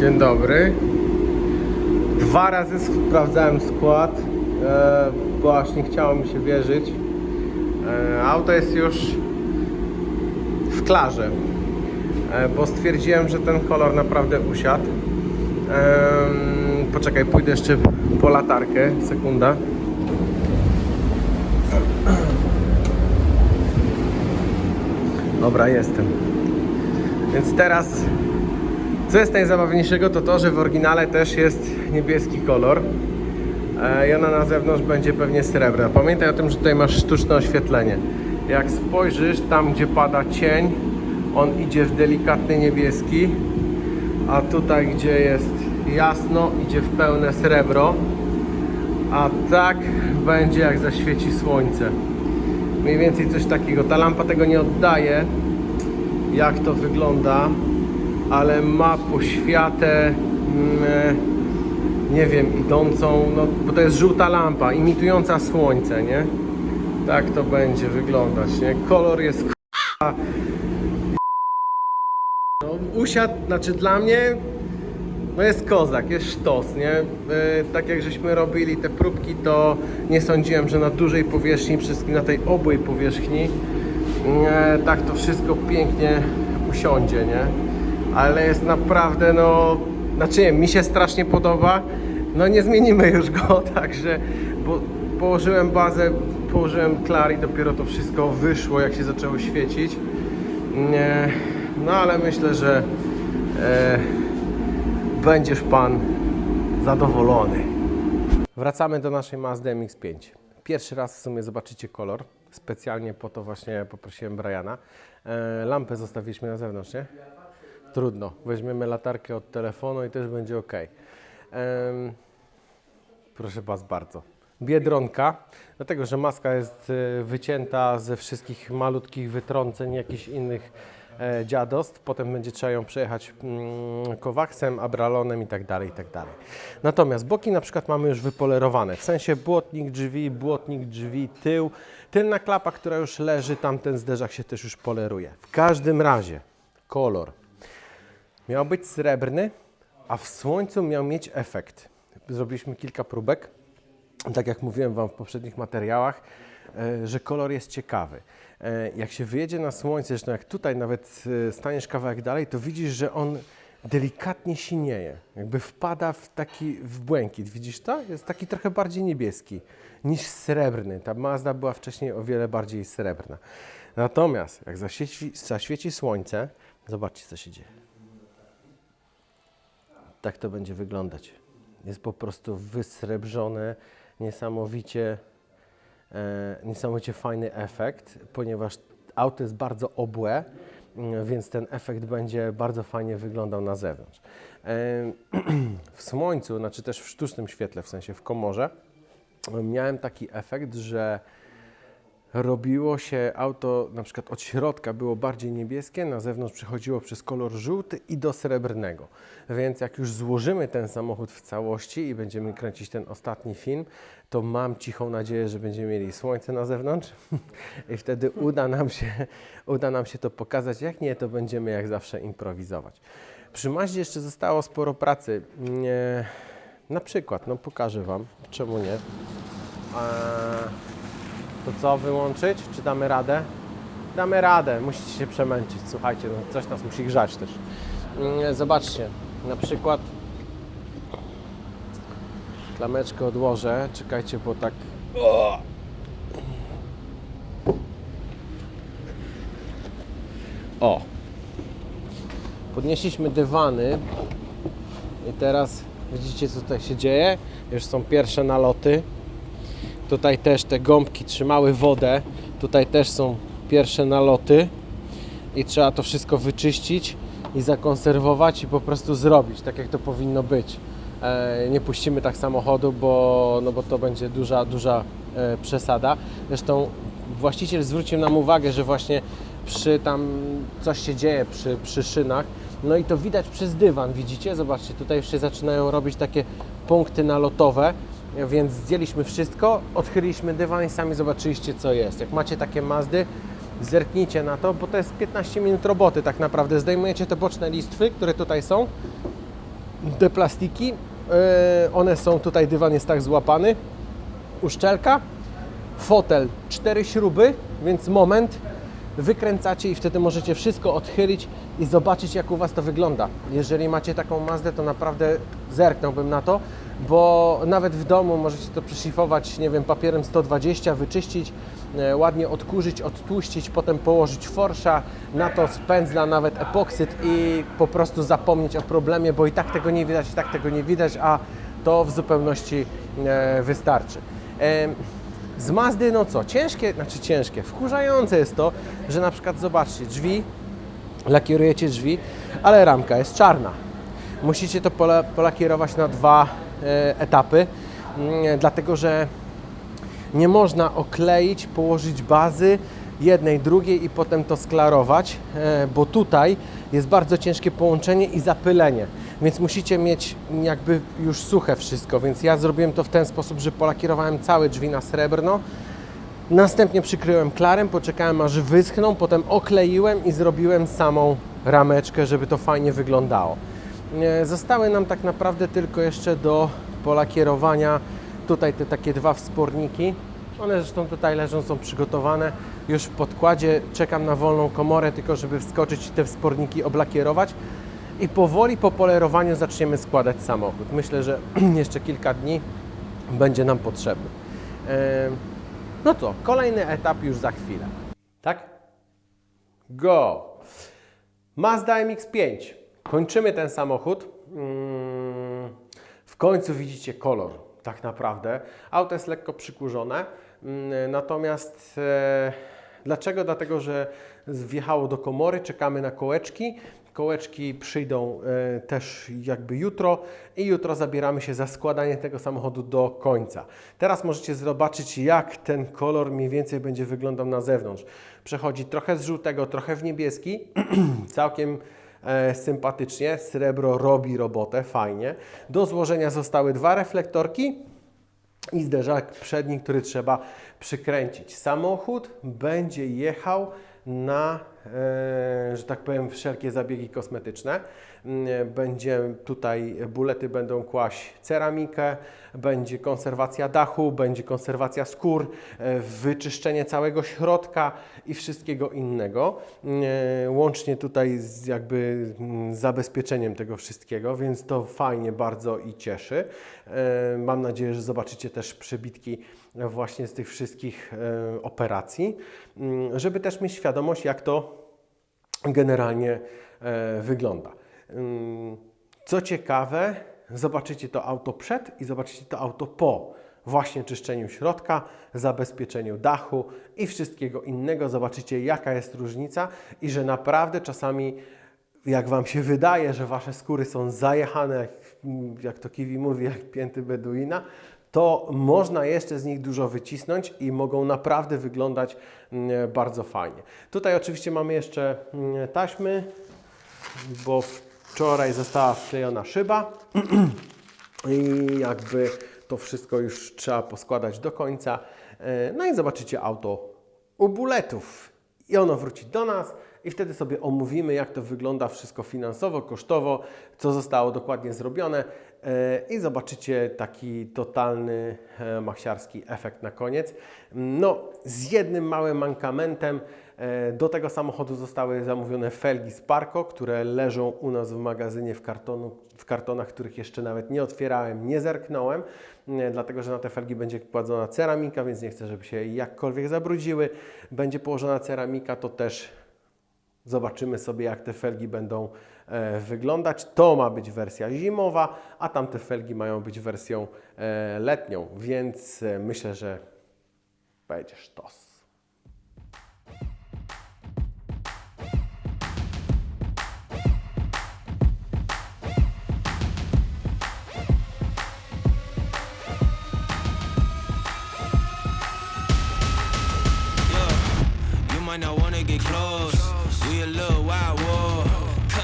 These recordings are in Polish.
Dzień dobry. Dwa razy sprawdzałem skład, e, bo aż nie chciało mi się wierzyć. E, auto jest już w klarze, e, bo stwierdziłem, że ten kolor naprawdę usiadł. Poczekaj, pójdę jeszcze po latarkę, sekunda. Dobra, jestem. Więc teraz co jest najzabawniejszego, to to, że w oryginale też jest niebieski kolor. E, I ona na zewnątrz będzie pewnie srebrna. Pamiętaj o tym, że tutaj masz sztuczne oświetlenie. Jak spojrzysz tam, gdzie pada cień, on idzie w delikatny niebieski, a tutaj, gdzie jest jasno, idzie w pełne srebro. A tak będzie, jak zaświeci słońce. Mniej więcej coś takiego. Ta lampa tego nie oddaje, jak to wygląda, ale ma poświatę, mm, e, nie wiem, idącą, no bo to jest żółta lampa, imitująca słońce, nie? Tak to będzie wyglądać, nie? Kolor jest k***a. no, usiadł, znaczy dla mnie no jest kozak, jest sztos, nie? E, tak jak żeśmy robili te próbki, to nie sądziłem, że na dużej powierzchni, wszystkim na tej obłej powierzchni, e, tak to wszystko pięknie usiądzie, nie? Ale jest naprawdę, no, znaczy nie, mi się strasznie podoba, no nie zmienimy już go, także, bo położyłem bazę, położyłem klar i dopiero to wszystko wyszło, jak się zaczęło świecić. Nie, no ale myślę, że e, będziesz Pan zadowolony. Wracamy do naszej Mazdy MX-5. Pierwszy raz w sumie zobaczycie kolor. Specjalnie po to właśnie poprosiłem Briana. E, lampę zostawiliśmy na zewnątrz, nie? Trudno. Weźmiemy latarkę od telefonu i też będzie ok. Em, proszę Was bardzo. Biedronka, dlatego że maska jest e, wycięta ze wszystkich malutkich wytrąceń, jakichś innych e, dziadostw. Potem będzie trzeba ją przejechać mm, kowaksem, abralonem i tak dalej, i tak dalej. Natomiast boki na przykład mamy już wypolerowane, w sensie błotnik drzwi, błotnik drzwi, tył, tylna klapa, która już leży, tamten zderzak się też już poleruje. W każdym razie kolor miał być srebrny, a w słońcu miał mieć efekt. Zrobiliśmy kilka próbek tak jak mówiłem Wam w poprzednich materiałach, e, że kolor jest ciekawy. E, Jak się wyjedzie na słońce, zresztą jak tutaj nawet e, staniesz kawałek dalej, to widzisz, że on delikatnie sinieje, jakby wpada w taki w błękit. Widzisz to? Jest taki trochę bardziej niebieski niż srebrny. Ta Mazda była wcześniej o wiele bardziej srebrna. Natomiast jak zaświeci, zaświeci słońce, zobaczcie co się dzieje. Tak to będzie wyglądać. Jest po prostu wysrebrzone, niesamowicie, e, niesamowicie fajny efekt, ponieważ auto jest bardzo obłe, mm, więc ten efekt będzie bardzo fajnie wyglądał na zewnątrz. E, w słońcu, znaczy też w sztucznym świetle, w sensie w komorze, miałem taki efekt, że robiło się auto na przykład od środka było bardziej niebieskie, na zewnątrz przechodziło przez kolor żółty i do srebrnego. Więc jak już złożymy ten samochód w całości i będziemy kręcić ten ostatni film, to mam cichą nadzieję, że będziemy mieli słońce na zewnątrz i wtedy uda nam się, uda nam się to pokazać. Jak nie, to będziemy jak zawsze improwizować. Przy Maździe jeszcze zostało sporo pracy. Na przykład, no pokażę Wam, czemu nie. Eee, to co, wyłączyć? Czy damy radę? Damy radę, musicie się przemęczyć. Słuchajcie, no coś nas musi grzać też. Mm, Zobaczcie, na przykład klameczkę odłożę. Czekajcie, bo tak... O! o! Podnieśliśmy dywany i teraz widzicie co tutaj się dzieje? Już są pierwsze naloty. Tutaj też te gąbki trzymały wodę. Tutaj też są pierwsze naloty. I trzeba to wszystko wyczyścić i zakonserwować i po prostu zrobić tak jak to powinno być. E, nie puścimy tak samochodu, bo, no bo to będzie duża, duża e, przesada. Zresztą właściciel zwrócił nam uwagę, że właśnie przy tam coś się dzieje przy, przy szynach. No i to widać przez dywan, widzicie? Zobaczcie, tutaj już się zaczynają robić takie punkty nalotowe, więc zdjęliśmy wszystko, odchyliliśmy dywan i sami zobaczyliście co jest. Jak macie takie Mazdy, zerknijcie na to, bo to jest 15 minut roboty tak naprawdę. Zdejmujecie te boczne listwy, które tutaj są te plastiki. E, One są tutaj, dywan jest tak złapany. Uszczelka, fotel, cztery śruby, więc moment, wykręcacie i wtedy możecie wszystko odchylić i zobaczyć jak u Was to wygląda. Jeżeli macie taką Mazdę, to naprawdę zerknąłbym na to, bo nawet w domu możecie to przyszlifować, nie wiem, papierem 120, wyczyścić, e, ładnie odkurzyć, odtłuścić, potem położyć forsza, na to z pędzla nawet epoksyt i po prostu zapomnieć o problemie, bo i tak tego nie widać, i tak tego nie widać, a to w zupełności e, wystarczy. Z Mazdy, no co, ciężkie, znaczy ciężkie, wkurzające jest to, że na przykład zobaczcie, drzwi, lakierujecie drzwi, ale ramka jest czarna. Musicie to pola, polakierować na dwa etapy, mm, dlatego że nie można okleić, położyć bazy jednej, drugiej i potem to sklarować, e, bo tutaj jest bardzo ciężkie połączenie i zapylenie, więc musicie mieć jakby już suche wszystko, więc ja zrobiłem to w ten sposób, że polakierowałem całe drzwi na srebrno, Następnie przykryłem klarem, poczekałem aż wyschną, potem okleiłem i zrobiłem samą rameczkę, żeby to fajnie wyglądało. E, Zostały nam tak naprawdę tylko jeszcze do polakierowania tutaj te takie dwa wsporniki. One zresztą tutaj leżą, są przygotowane już w podkładzie. Czekam na wolną komorę, tylko żeby wskoczyć i te wsporniki oblakierować. I powoli po polerowaniu zaczniemy składać samochód. Myślę, że jeszcze kilka dni będzie nam potrzebny. E, no to, kolejny etap już za chwilę. Tak? Go! Mazda MX-5. Kończymy ten samochód. Mm, W końcu widzicie kolor, tak naprawdę. Auto jest lekko przykurzone. Mm, Natomiast e, dlaczego? Dlatego, że wjechało do komory, czekamy na kołeczki. Kołeczki przyjdą e, też jakby jutro i jutro zabieramy się za składanie tego samochodu do końca. Teraz możecie zobaczyć, jak ten kolor mniej więcej będzie wyglądał na zewnątrz. Przechodzi trochę z żółtego, trochę w niebieski. Całkiem sympatycznie. Srebro robi robotę, fajnie. Do złożenia zostały dwa reflektorki i zderzak przedni, który trzeba przykręcić. Samochód będzie jechał na, e, że tak powiem, wszelkie zabiegi kosmetyczne. Mm, Będzie tutaj, bulety będą kłaść ceramikę, będzie konserwacja dachu, będzie konserwacja skór, e, wyczyszczenie całego środka i wszystkiego innego. E, Łącznie tutaj z jakby mm, zabezpieczeniem tego wszystkiego, więc to fajnie bardzo i cieszy. E, Mam nadzieję, że zobaczycie też przebitki właśnie z tych wszystkich e, operacji, mm, żeby też mieć świadomość, jak to generalnie e, wygląda. Ym, Co ciekawe, zobaczycie to auto przed i zobaczycie to auto po właśnie czyszczeniu środka, zabezpieczeniu dachu i wszystkiego innego. Zobaczycie, jaka jest różnica i że naprawdę czasami, jak Wam się wydaje, że Wasze skóry są zajechane, jak, jak to Kiwi mówi, jak pięty Beduina, to można jeszcze z nich dużo wycisnąć i mogą naprawdę wyglądać mm, bardzo fajnie. Tutaj oczywiście mamy jeszcze mm, taśmy, bo wczoraj została wklejona szyba i jakby to wszystko już trzeba poskładać do końca. E, No i zobaczycie auto u buletów i ono wróci do nas i wtedy sobie omówimy, jak to wygląda wszystko finansowo, kosztowo, co zostało dokładnie zrobione i zobaczycie taki totalny e, machsiarski efekt na koniec. No, z jednym małym mankamentem, E, Do tego samochodu zostały zamówione felgi z Parco, które leżą u nas w magazynie w, kartonu, w kartonach, których jeszcze nawet nie otwierałem, nie zerknąłem, e, dlatego że na te felgi będzie kładzona ceramika, więc nie chcę, żeby się jakkolwiek zabrudziły. Będzie położona ceramika, to też Zobaczymy sobie, jak te felgi będą e, wyglądać. To ma być wersja zimowa, a tamte felgi mają być wersją e, letnią, więc e, myślę, że będzie sztos. Wanna get close. We a little wild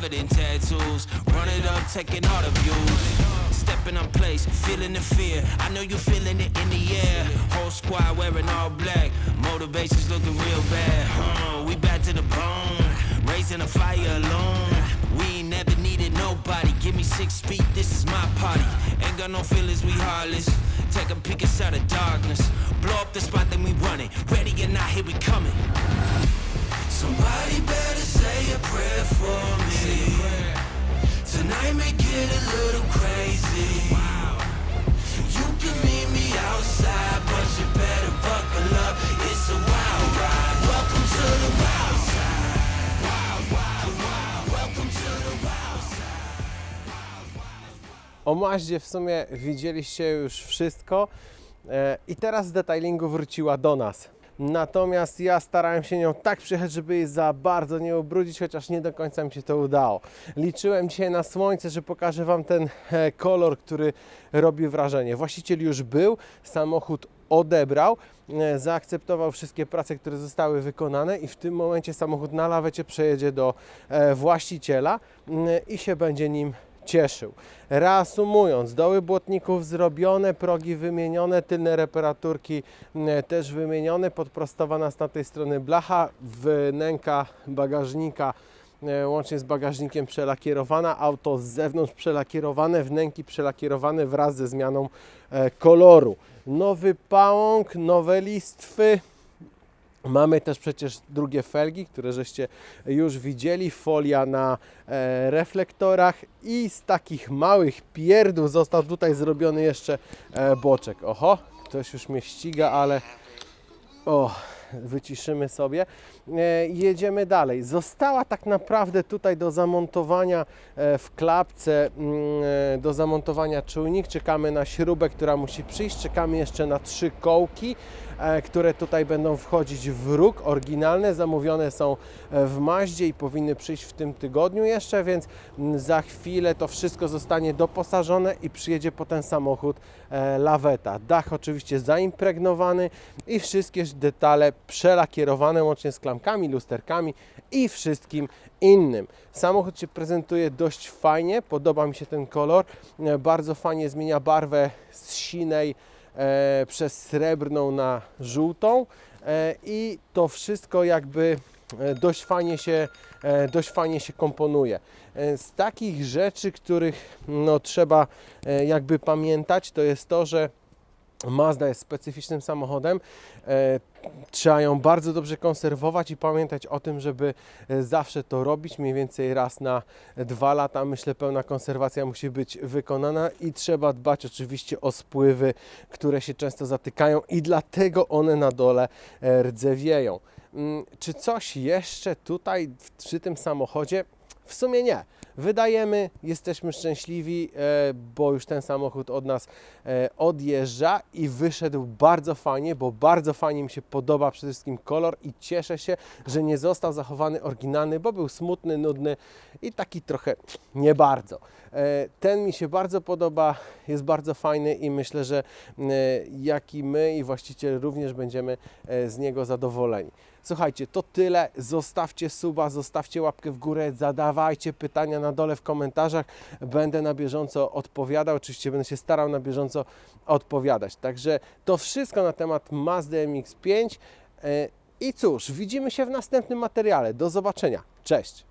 covered in tattoos. Run it up, taking all the views. Stepping up place, feeling the fear. I know you feeling it in the air. Whole squad wearing all black. Motivation's looking real bad. Huh, we back to the bone, raising a fire alone. We never needed nobody. Give me six feet, this is my party. Ain't got no feelings, we heartless. Take a peek inside the darkness. Blow up the spot, then we run it. Ready or not, here we coming. Somebody better say a prayer for me. Tonight may get a little crazy. You can meet me outside, but you better buckle up. It's a wild ride. Welcome to the wild. Welcome to the wild side. O Maździe w sumie widzieliście już wszystko e, i teraz z detailingu wróciła do nas. Natomiast ja starałem się nią tak przyjechać, żeby jej za bardzo nie ubrudzić, chociaż nie do końca mi się to udało. Liczyłem dzisiaj na słońce, że pokażę Wam ten e, kolor, który robi wrażenie. Właściciel już był, samochód odebrał, e, zaakceptował wszystkie prace, które zostały wykonane i w tym momencie samochód na lawecie przejedzie do e, właściciela mm, i się będzie nim cieszył. Reasumując, doły błotników zrobione, progi wymienione, tylne reparaturki mm, też wymienione, podprostowana z tamtej strony blacha, wnęka bagażnika e, łącznie z bagażnikiem przelakierowana, auto z zewnątrz przelakierowane, wnęki przelakierowane wraz ze zmianą e, koloru. Nowy pałąk, nowe listwy, Mamy też przecież drugie felgi, które żeście już widzieli, folia na e, reflektorach i z takich małych pierdów został tutaj zrobiony jeszcze e, boczek. Oho, ktoś już mnie ściga, ale o, wyciszymy sobie. E, jedziemy dalej. Została tak naprawdę tutaj do zamontowania e, w klapce, mm, e, do zamontowania czujnik. Czekamy na śrubę, która musi przyjść. Czekamy jeszcze na trzy kołki, które tutaj będą wchodzić w róg. Oryginalne, zamówione są w Maździe i powinny przyjść w tym tygodniu jeszcze, więc mm, za chwilę to wszystko zostanie doposażone i przyjedzie po ten samochód laweta. Dach oczywiście zaimpregnowany i wszystkie detale przelakierowane łącznie z klamkami, lusterkami i wszystkim innym. Samochód się prezentuje dość fajnie, podoba mi się ten kolor. E, Bardzo fajnie zmienia barwę z sinej e, przez srebrną na żółtą e, i to wszystko jakby e, dość fajnie się, e, dość fajnie się komponuje. Z takich rzeczy, których no, trzeba jakby pamiętać, to jest to, że Mazda jest specyficznym samochodem. E, trzeba ją bardzo dobrze konserwować i pamiętać o tym, żeby e, zawsze to robić. Mniej więcej raz na dwa lata, myślę, pełna konserwacja musi być wykonana i trzeba dbać oczywiście o spływy, które się często zatykają i dlatego one na dole e, rdzewieją. Mm, Czy coś jeszcze tutaj przy tym samochodzie? W sumie nie. Wydajemy, jesteśmy szczęśliwi, e, bo już ten samochód od nas e, odjeżdża i wyszedł bardzo fajnie, bo bardzo fajnie mi się podoba przede wszystkim kolor i cieszę się, że nie został zachowany oryginalny, bo był smutny, nudny i taki trochę nie bardzo. E, Ten mi się bardzo podoba, jest bardzo fajny i myślę, że e, jak i my i właściciel również będziemy e, z niego zadowoleni. Słuchajcie, to tyle. Zostawcie suba, zostawcie łapkę w górę, zadawajcie pytania na dole w komentarzach. Będę na bieżąco odpowiadał. Oczywiście będę się starał na bieżąco odpowiadać. Także to wszystko na temat Mazda MX-5. E, I cóż, widzimy się w następnym materiale. Do zobaczenia. Cześć!